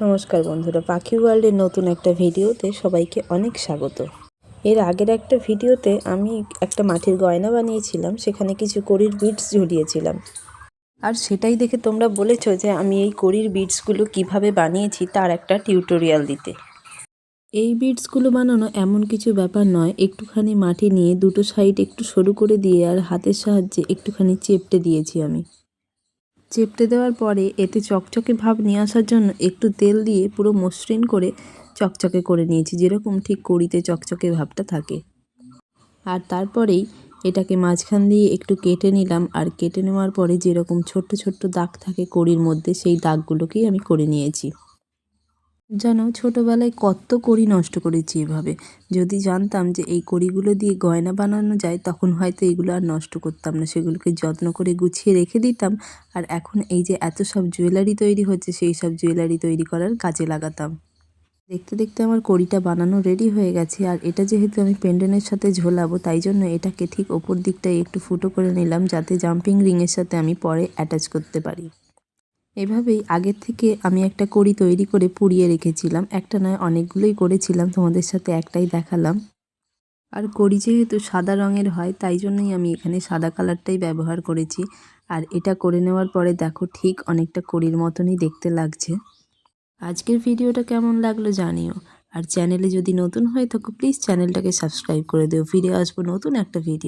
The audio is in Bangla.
নমস্কার বন্ধুরা, পাখি ওয়ার্ল্ডের নতুন একটা ভিডিওতে সবাইকে অনেক স্বাগত। এর আগের একটা ভিডিওতে আমি একটা মাটির গয়না বানিয়েছিলাম, সেখানে কিছু কড়ির বিটস ঝুলিয়েছিলাম। আর সেটাই দেখে তোমরা বলেছ যে আমি এই কড়ির বিটসগুলো কীভাবে বানিয়েছি তার একটা টিউটোরিয়াল দিতে। এই বিটসগুলো বানানো এমন কিছু ব্যাপার নয়, একটুখানি মাটি নিয়ে দুটো সাইড একটু সরু করে দিয়ে আর হাতের সাহায্যে একটুখানি চেপটে দিয়েছি আমি। চেপটে দেওয়ার পরে এতে চকচকে ভাব নিয়ে আসার জন্য একটু তেল দিয়ে পুরো মসৃণ করে চকচকে করে নিয়েছি, যেরকম ঠিক কড়িতে চকচকে ভাবটা থাকে। আর তারপরেই এটাকে মাঝখান দিয়ে একটু কেটে নিলাম, আর কেটে নেওয়ার পরে যেরকম ছোট্ট ছোট্ট দাগ থাকে কড়ির মধ্যে, সেই দাগগুলোকেই আমি করে নিয়েছি। জানো ছোটোবেলায় কত কড়ি নষ্ট করেছি এভাবে। যদি জানতাম যে এই কড়িগুলো দিয়ে গয়না বানানো যায়, তখন হয়তো এগুলো আর নষ্ট করতাম না। সেগুলোকে যত্ন করে গুছিয়ে রেখে দিতাম। আর এখন এই যে এত সব জুয়েলারি তৈরি হচ্ছে, সেই সব জুয়েলারি তৈরি করার কাজে লাগাতাম। দেখতে দেখতে আমার কড়িটা বানানো রেডি হয়ে গেছে। আর এটা যেহেতু আমি পেন্ডেনের সাথে ঝোলাবো, তাই জন্য এটাকে ঠিক ওপর দিকটায় একটু ফুটো করে নিলাম, যাতে জাম্পিং রিংয়ের সাথে আমি পরে অ্যাটাচ করতে পারি। এভাবেই আগের থেকে আমি একটা কড়ি তৈরি করে পুড়িয়ে রেখেছিলাম। একটা নয়, অনেকগুলোই করেছিলাম, তোমাদের সাথে একটাই দেখালাম। আর কড়ি যেহেতু সাদা রঙের হয়, তাই জন্যই আমি এখানে সাদা কালারটাই ব্যবহার করেছি। আর এটা করে নেওয়ার পরে দেখো ঠিক অনেকটা কড়ির মতনই দেখতে লাগছে। আজকের ভিডিওটা কেমন লাগল জানিও। আর চ্যানেলে যদি নতুন হয়ে থাকো, প্লিজ চ্যানেলটাকে সাবস্ক্রাইব করে দিও। ফিরে আসব নতুন একটা ভিডিও